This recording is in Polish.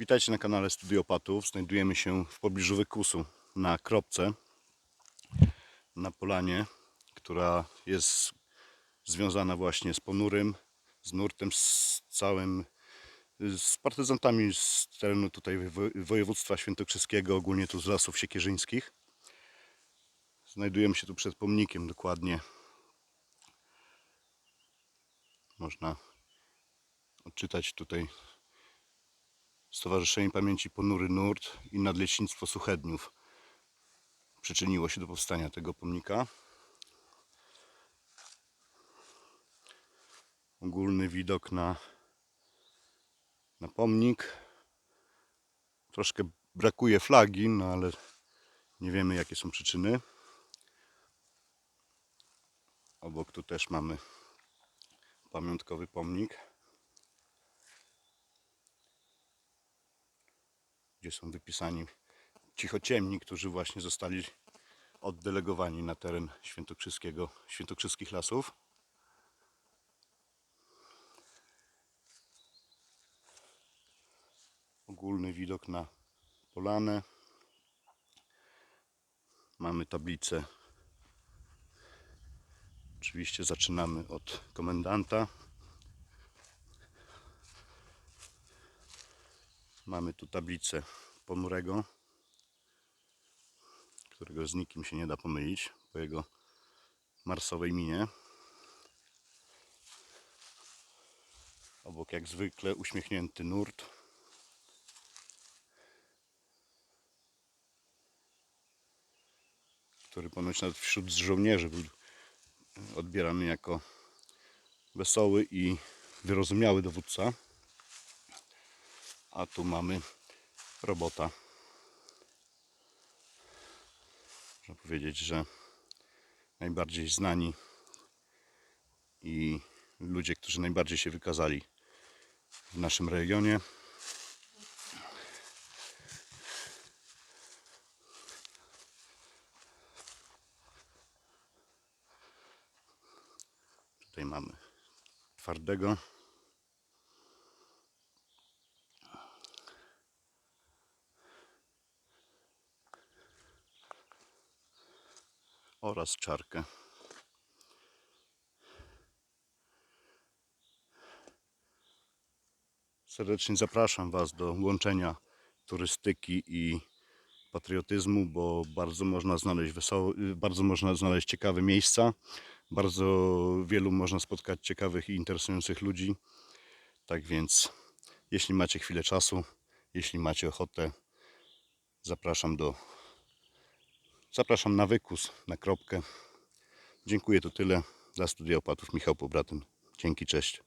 Witajcie na kanale Studiopatów. Znajdujemy się w pobliżu Wykusu na Kropce, na polanie, która jest związana właśnie z ponurym, z nurtem, z całym, z partyzantami z terenu tutaj wo- województwa świętokrzyskiego, ogólnie tu z lasów siekierzyńskich. Znajdujemy się tu przed pomnikiem dokładnie. Można odczytać tutaj Stowarzyszenie Pamięci Ponury Nurt i Nadleśnictwo Suchedniów przyczyniło się do powstania tego pomnika. Ogólny widok na, na pomnik. Troszkę brakuje flagi, no ale nie wiemy jakie są przyczyny. Obok tu też mamy pamiątkowy pomnik. Gdzie są wypisani cichociemni, którzy właśnie zostali oddelegowani na teren świętokrzyskiego, świętokrzyskich lasów. Ogólny widok na polanę. Mamy tablicę. Oczywiście zaczynamy od komendanta. Mamy tu tablicę ponurego, którego z nikim się nie da pomylić po jego marsowej minie. Obok jak zwykle uśmiechnięty nurt. Który ponoć nawet wśród żołnierzy był odbierany jako wesoły i wyrozumiały dowódca. A tu mamy robota. Można powiedzieć, że najbardziej znani i ludzie, którzy najbardziej się wykazali w naszym regionie. Tutaj mamy twardego. Oraz czarkę. Serdecznie zapraszam Was do łączenia turystyki i patriotyzmu, bo bardzo można znaleźć wesoło, bardzo można znaleźć ciekawe miejsca, bardzo wielu można spotkać ciekawych i interesujących ludzi. Tak więc, jeśli macie chwilę czasu, jeśli macie ochotę, zapraszam do Zapraszam na wykus, na kropkę. Dziękuję, to tyle. Dla studiopatów Michał Pobratyn. Dzięki, cześć.